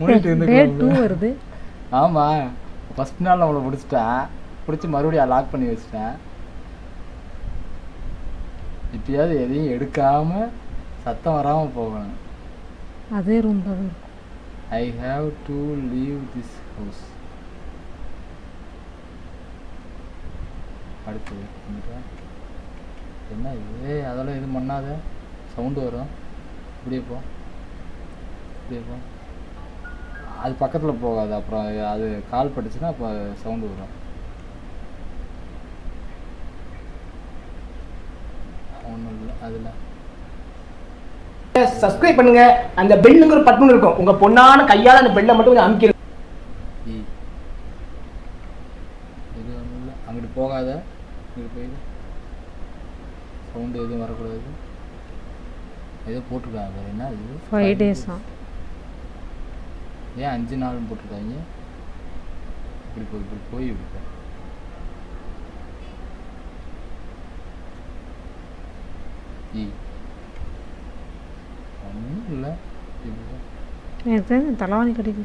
மூடிட்டு டே இருந்து டூ வருது. ஆமாம் ஃபஸ்ட் நாள் அவளை பிடிச்சிட்டேன் பிடிச்சி மறுபடியும் லாக் பண்ணி வச்சிட்டேன். இப்பயாவது எதையும் எடுக்காம சத்தம் வராமல் போகணும். அதே ரூம் தான் I have to leave this house அடுத்தது இங்கிட்ட. என்ன இது? அதெல்லாம் எதுவும் பண்ணாத. சவுண்டு வரும். இப்படியே போ. இப்படியே போ. அது பக்கத்தில் போகாது. அப்புறம் அது கால் பட்டுச்சுன்னா அப்போ சவுண்டு வரும். ஒன்றும் இல்லை அதில். சப்ஸ்கிரைப் பண்ணுங்க. அந்த பெல்லுங்கிற பட்டன் இருக்கும். உங்க பொண்ணான கையால அந்த பெல்லை மட்டும் கொஞ்சம் அமுக்கிடுங்க இ இது ஒன்றும் இல்லை. அங்கிட்டு போகாத. இங்கிட்டு போயிடு சவுண்டு எதுவும் வரக்கூடாது. ஏதோ போட்டிருக்காங்க என்ன? இது ஃபைவ் டேஸா ஏன் அஞ்சு நாள்னு போட்டிருக்காங்க? இப்படி போய் இப்படி போய் இப்படி போ ஒன்றும் இல்லை. எனக்கு தெரிஞ்ச தலைவாணி கடைக்கு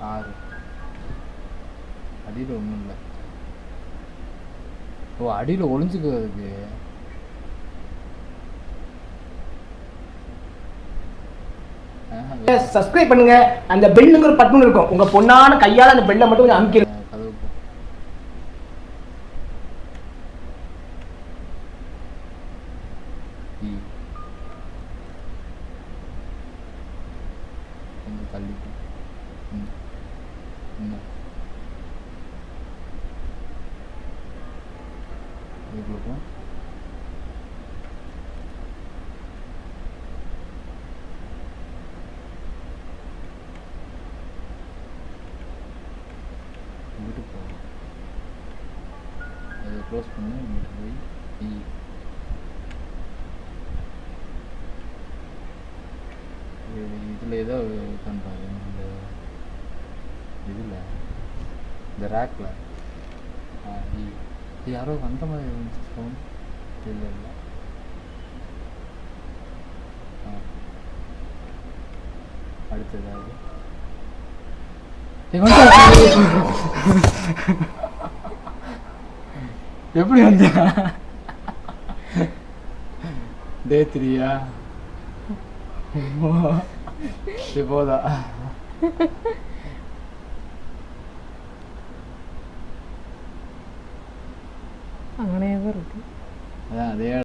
ஆறு. அடியில் ஒன்றும் இல்லை. ஓ அடியில் ஒளிஞ்சுக்கிறதுக்கு சப்ஸ்கிரைப் பண்ணுங்க அந்த பெல்லுங்கிற பட்டன் இருக்கும் உங்க பொண்ணான கையால அந்த பெல்லை மட்டும் கொஞ்சம் அமுக்கிடுங்க Thank you போ இ. கொஞ்சம் தள்ளி போ. ம். இன்னும். இதுக்குள்ள போ. இங்கிட்டு போ அதை க்ளோஸ் பண்ணி இங்கிட்டு போய் இ இதில் ஏதோ பண்ணுறாங்க இந்த இதில் இந்த ரேக்கில் இது யாரோ வந்த மாதிரி இருந்துச்சு ஃபோன் இல்லை இல்லை அடுத்ததாவது எப்படி வந்து? டே த்ரீயா சரி போதா? അങ്ങനെയൊക്കെ അതെ